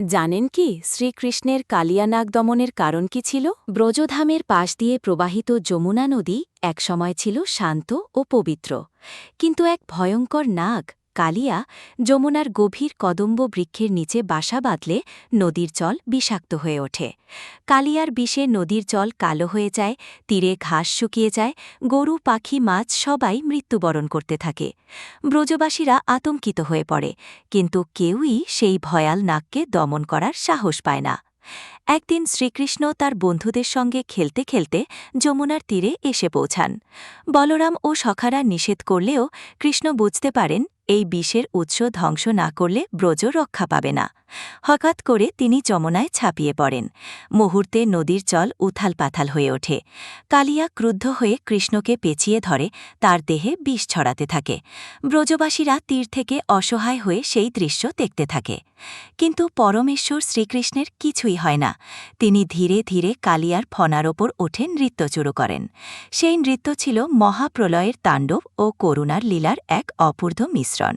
জানেন কি, শ্রীকৃষ্ণের কালিয়ানাগ দমনের কারণ কি ছিল? ব্রজধামের পাশ দিয়ে প্রবাহিত যমুনা নদী একসময় ছিল শান্ত ও পবিত্র। কিন্তু এক ভয়ঙ্কর নাগ কালিয়া যমুনার গভীর কদম্ব বৃক্ষের নিচে বাসা বাঁধলে নদীর জল বিষাক্ত হয়ে ওঠে। কালিয়ার বিষে নদীর জল কালো হয়ে যায়, তীরে ঘাস শুকিয়ে যায়, গরু, পাখি, মাছ সবাই মৃত্যুবরণ করতে থাকে। ব্রজবাসীরা আতঙ্কিত হয়ে পড়ে, কিন্তু কেউই সেই ভয়াল নাককে দমন করার সাহস পায় না। একদিন শ্রীকৃষ্ণ তার বন্ধুদের সঙ্গে খেলতে খেলতে যমুনার তীরে এসে পৌঁছান। বলরাম ও সখারা নিষেধ করলেও কৃষ্ণ বুঝতে পারেন, এই বিষের উৎস ধ্বংস না করলে ব্রজ রক্ষা পাবে না। হঠাৎ করে তিনি যমুনায় ছাপিয়ে পড়েন। মুহূর্তে নদীর জল উথাল পাথাল হয়ে ওঠে। কালিয়া ক্রুদ্ধ হয়ে কৃষ্ণকে পেঁচিয়ে ধরে, তার দেহে বিষ ছড়াতে থাকে। ব্রজবাসীরা তীর থেকে অসহায় হয়ে সেই দৃশ্য দেখতে থাকে। কিন্তু পরমেশ্বর শ্রীকৃষ্ণের কিছুই হয় না। তিনি ধীরে ধীরে কালিয়ার ফনার ওপর ওঠে নৃত্য শুরু করেন। সেই নৃত্য ছিল মহাপ্রলয়ের তাণ্ডব ও করুণার লীলার এক অপূর্ব মিশ্রণ।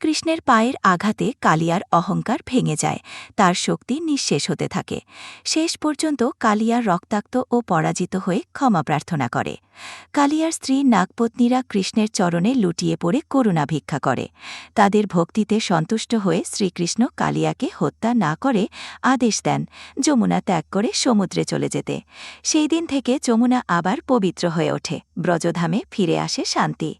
কৃষ্ণের পায়ের আঘাতে কালিয়ার অহংকার ভেঙে যায়, তার শক্তি নিঃশেষ হতে থাকে। শেষ পর্যন্ত কালিয়ার রক্তাক্ত ও পরাজিত হয়ে ক্ষমা প্রার্থনা করে। কালিয়ার স্ত্রী নাগপত্নীরা কৃষ্ণের চরণে লুটিয়ে পড়ে করুণা ভিক্ষা করে। তাদের ভক্তিতে সন্তুষ্ট হয়ে শ্রীকৃষ্ণ কালিয়াকে হত্যা না করে আদেশ দেন যমুনা ত্যাগ করে সমুদ্রে চলে যেতে। সেই দিন থেকে যমুনা আবার পবিত্র হয়ে ওঠে। ব্রজধামে ফিরে আসে শান্তি।